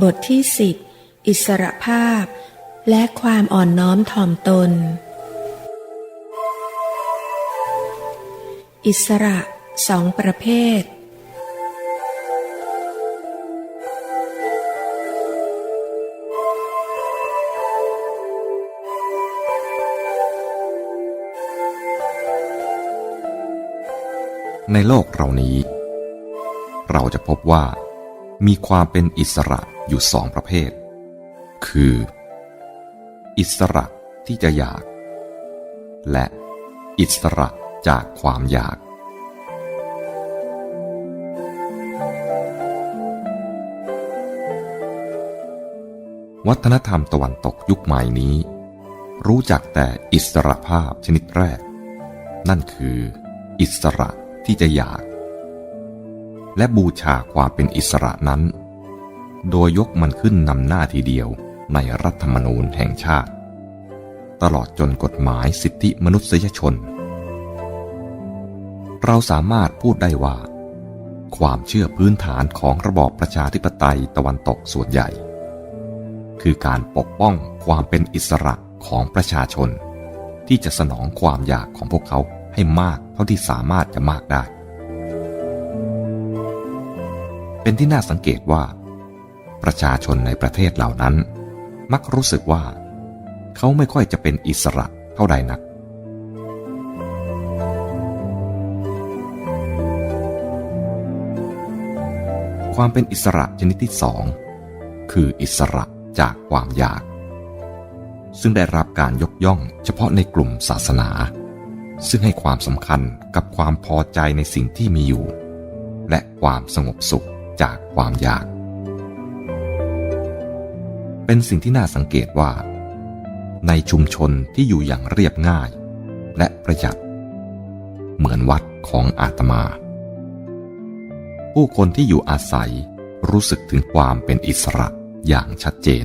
บทที่สิบอิสรภาพ และความอ่อนน้อมถ่อมตน อิสระสองประเภท ในโลกเรานี้ เราจะพบว่า มีความเป็นอิสระอยู่สองประเภท คือ อิสระที่จะอยาก และอิสระจากความอยาก วัฒนธรรมตะวันตกยุคใหม่นี้ รู้จักแต่อิสระภาพชนิดแรก นั่นคือ อิสระที่จะอยาก และบูชาความเป็นอิสระนั้น โดยยกมันขึ้นนำหน้าทีเดียวในรัฐธรรมนูญแห่งชาติ ตลอดจนกฎหมายสิทธิมนุษยชน เราสามารถพูดได้ว่า ความเชื่อพื้นฐานของระบอบประชาธิปไตยตะวันตกส่วนใหญ่ คือการปกป้องความเป็นอิสระของประชาชน ที่จะสนองความอยากของพวกเขาให้มากเท่าที่สามารถจะมากได้ เป็นที่น่าสังเกตว่า ประชาชนในประเทศเหล่านั้น มักรู้สึกว่า เขาไม่ค่อยจะเป็นอิสระเท่าใดนัก ความเป็นอิสระชนิดที่สองคืออิสระจากความอยาก ซึ่งได้รับการยกย่องเฉพาะในกลุ่มศาสนา ซึ่งให้ความสำคัญกับความพอใจในสิ่งที่มีอยู่ และความสงบสุข จากความอยาก เป็นสิ่งที่น่าสังเกตว่า ในชุมชนที่อยู่อย่างเรียบง่าย และประหยัด เหมือนวัดของอาตมา ผู้คนที่อยู่อาศัยรู้สึกถึงความเป็นอิสระอย่างชัดเจน